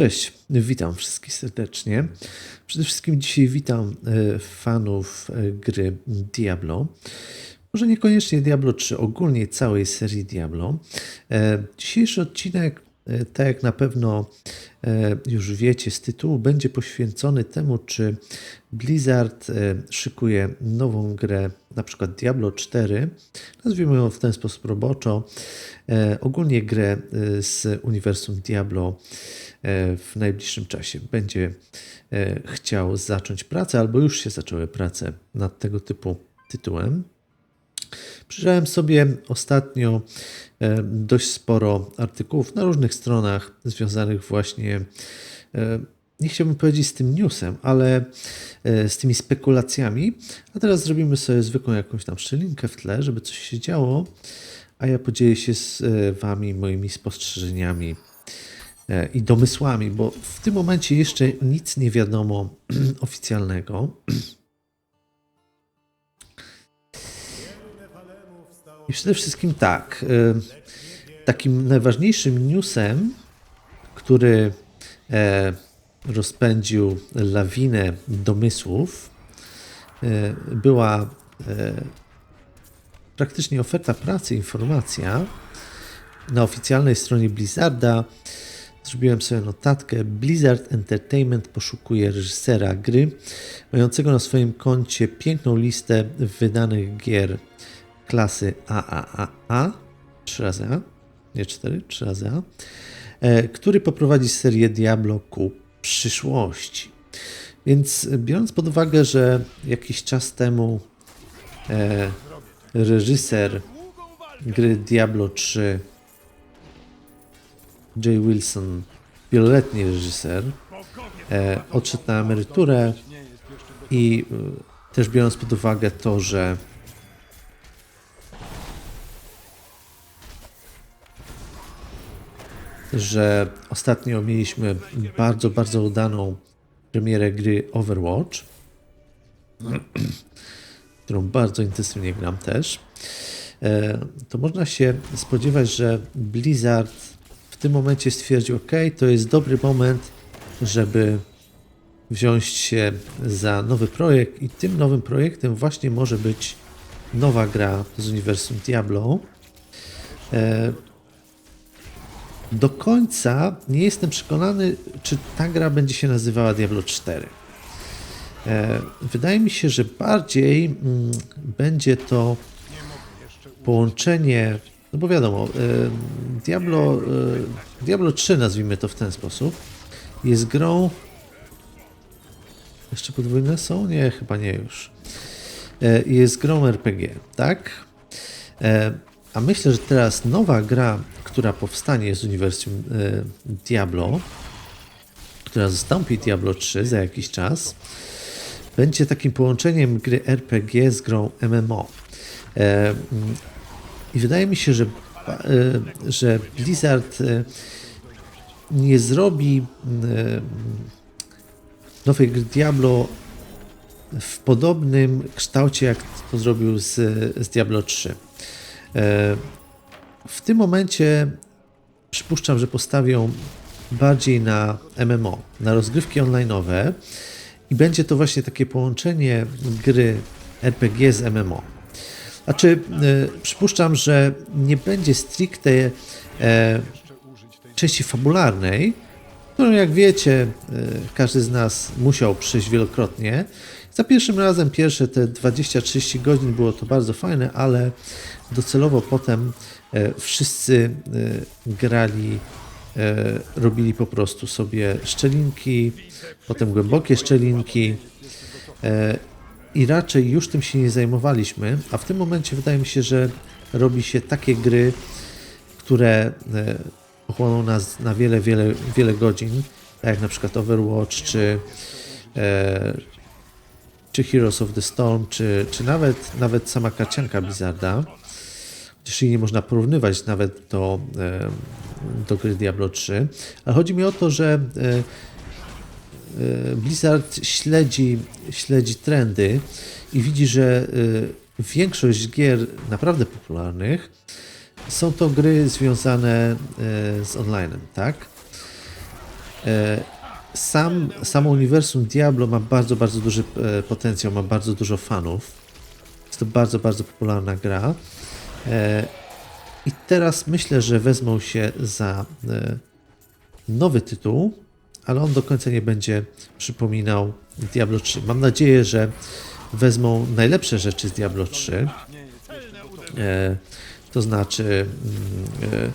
Cześć, witam wszystkich serdecznie. Przede wszystkim dzisiaj witam e, fanów e, gry Diablo. Może niekoniecznie Diablo 3, ogólnie całej serii Diablo. E, Dzisiejszy odcinek, tak jak na pewno e, już wiecie z tytułu, będzie poświęcony temu, czy Blizzard e, szykuje nową grę, na przykład Diablo 4, nazwijmy ją w ten sposób roboczo, e, ogólnie grę e, z uniwersum Diablo e, w najbliższym czasie będzie e, chciał zacząć pracę, albo już się zaczęły prace nad tego typu tytułem. Przyjrzałem sobie ostatnio e, dość sporo artykułów na różnych stronach związanych właśnie, e, nie chciałbym powiedzieć z tym newsem, ale e, z tymi spekulacjami. A teraz zrobimy sobie zwykłą jakąś tam szczelinkę w tle, żeby coś się działo, a ja podzielę się z Wami moimi spostrzeżeniami i domysłami, bo w tym momencie jeszcze nic nie wiadomo oficjalnego. I przede wszystkim tak, y, takim najważniejszym newsem, który e, rozpędził lawinę domysłów, e, była e, praktycznie oferta pracy, informacja na oficjalnej stronie Blizzarda. Zrobiłem sobie notatkę. Blizzard Entertainment poszukuje reżysera gry, mającego na swoim koncie piękną listę wydanych gier klasy AAAA, 3 razy A, nie 4, 3 razy A, e, który poprowadzi serię Diablo ku przyszłości. Więc biorąc pod uwagę, że jakiś czas temu e, reżyser gry Diablo 3 Jay Wilson, wieloletni reżyser, e, odszedł na emeryturę i e, też biorąc pod uwagę to, że że ostatnio mieliśmy bardzo, bardzo udaną premierę gry Overwatch, którą bardzo intensywnie gram też, e, to można się spodziewać, że Blizzard w tym momencie stwierdził, ok, to jest dobry moment, żeby wziąć się za nowy projekt i tym nowym projektem właśnie może być nowa gra z uniwersum Diablo. Do końca nie jestem przekonany, czy ta gra będzie się nazywała Diablo 4. E, wydaje mi się, że bardziej mm, będzie to połączenie, no bo wiadomo, e, Diablo, e, Diablo 3 nazwijmy to w ten sposób, jest grą. Jeszcze podwójne są? Nie, chyba nie już. Jest grą RPG, tak? A myślę, że teraz nowa gra, która powstanie z uniwersum e, Diablo, która zastąpi Diablo 3 za jakiś czas, będzie takim połączeniem gry RPG z grą MMO. E, mm, I wydaje mi się, że, e, że Blizzard nie zrobi e, nowej gry Diablo w podobnym kształcie, jak to zrobił z, z Diablo 3. W tym momencie przypuszczam, że postawią bardziej na MMO, na rozgrywki online'owe i będzie to właśnie takie połączenie gry RPG z MMO. Znaczy, e, przypuszczam, że nie będzie stricte e, części fabularnej, którą jak wiecie, e, każdy z nas musiał przejść wielokrotnie. Za pierwszym razem, pierwsze te 20-30 godzin było to bardzo fajne, ale docelowo potem e, wszyscy e, grali, e, robili po prostu sobie szczelinki, potem głębokie szczelinki i raczej już tym się nie zajmowaliśmy, a w tym momencie wydaje mi się, że robi się takie gry, które pochłoną nas na wiele, wiele, wiele godzin, tak jak na przykład Overwatch, czy, czy Heroes of the Storm, czy, czy nawet, nawet sama karcianka Blizzarda. Chociaż jej nie można porównywać nawet do, do gry Diablo 3. Ale chodzi mi o to, że e, e, Blizzard śledzi, śledzi trendy i widzi, że e, większość gier naprawdę popularnych są to gry związane z onlinem, tak? Sam, samo uniwersum Diablo ma bardzo, bardzo duży e, potencjał, ma bardzo dużo fanów. Jest to bardzo, bardzo popularna gra. E, I teraz myślę, że wezmą się za e, nowy tytuł, ale on do końca nie będzie przypominał Diablo 3. Mam nadzieję, że wezmą najlepsze rzeczy z Diablo 3. E, to znaczy mm,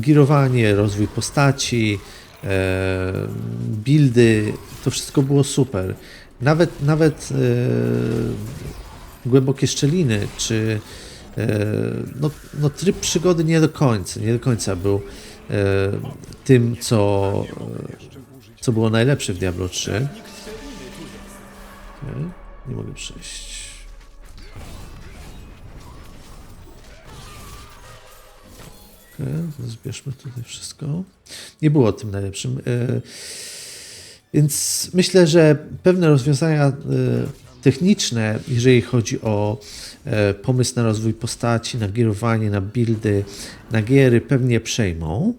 girowanie, rozwój postaci, buildy, to wszystko było super. Nawet, nawet e, głębokie szczeliny, czy e, no, no tryb przygody nie do końca, nie do końca był e, tym, co, e, co było najlepsze w Diablo 3. Okej, Nie mogę przejść. Zbierzmy tutaj wszystko. Nie było tym najlepszym. e, Więc myślę, że pewne rozwiązania e, techniczne, jeżeli chodzi o e, pomysł na rozwój postaci, na gierowanie, na buildy, na giery, pewnie przejmą.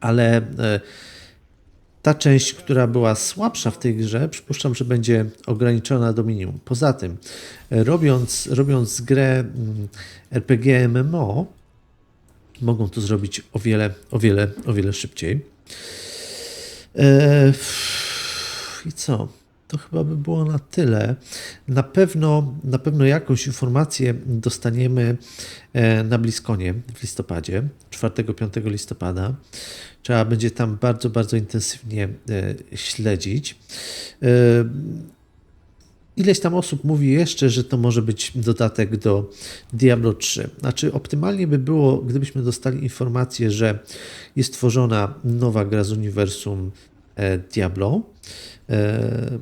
Ale ta część, która była słabsza w tej grze, przypuszczam, że będzie ograniczona do minimum. Poza tym, robiąc, robiąc grę mm, RPG MMO, mogą to zrobić o wiele, o wiele, o wiele szybciej. E, I co? To chyba by było na tyle. Na pewno, na pewno jakąś informację dostaniemy e, na Bliskonie w listopadzie, 4-5 listopada. Trzeba będzie tam bardzo, bardzo intensywnie e, śledzić. Ileś tam osób mówi jeszcze, że to może być dodatek do Diablo 3. Znaczy, optymalnie by było, gdybyśmy dostali informację, że jest tworzona nowa gra z uniwersum e, Diablo. E,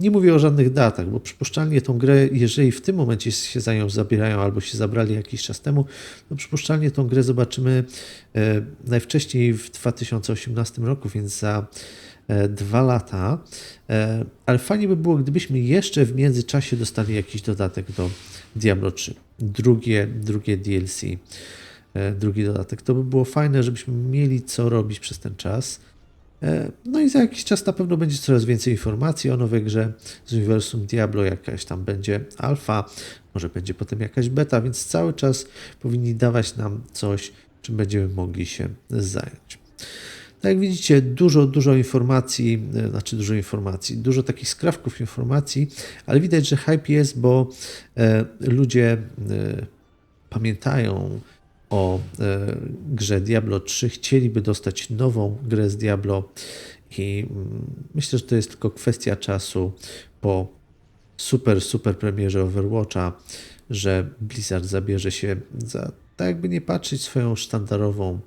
nie mówię o żadnych datach, bo przypuszczalnie tą grę, jeżeli w tym momencie się za nią zabierają albo się zabrali jakiś czas temu, to przypuszczalnie tą grę zobaczymy e, najwcześniej w 2018 roku, więc za dwa lata. E, ale fajnie by było, gdybyśmy jeszcze w międzyczasie dostali jakiś dodatek do Diablo 3. Drugie, drugie DLC, e, drugi dodatek. To by było fajne, żebyśmy mieli co robić przez ten czas. E, No i za jakiś czas na pewno będzie coraz więcej informacji o nowej grze z uniwersum Diablo, jakaś tam będzie alfa, może będzie potem jakaś beta, więc cały czas powinni dawać nam coś, czym będziemy mogli się zająć. Tak jak widzicie, dużo, dużo informacji, e, znaczy dużo informacji, dużo takich skrawków informacji, ale widać, że hype jest, bo e, ludzie e, pamiętają o grze Diablo 3, chcieliby dostać nową grę z Diablo i mm, myślę, że to jest tylko kwestia czasu po super, super premierze Overwatcha, że Blizzard zabierze się za, tak jakby nie patrzeć, swoją sztandarową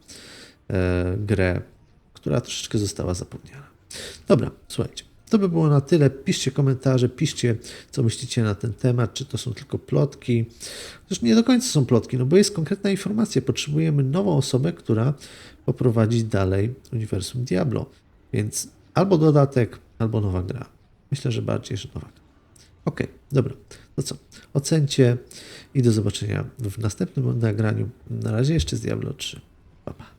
grę, która troszeczkę została zapomniana. Dobra, słuchajcie. To by było na tyle. Piszcie komentarze, piszcie, co myślicie na ten temat, czy to są tylko plotki. Zresztą nie do końca są plotki, no bo jest konkretna informacja. Potrzebujemy nową osobę, która poprowadzi dalej uniwersum Diablo. Więc albo dodatek, albo nowa gra. Myślę, że bardziej, że nowa gra. Ok, dobra. To co? Ocencie i do zobaczenia w następnym nagraniu. Na razie jeszcze z Diablo 3. Pa, pa.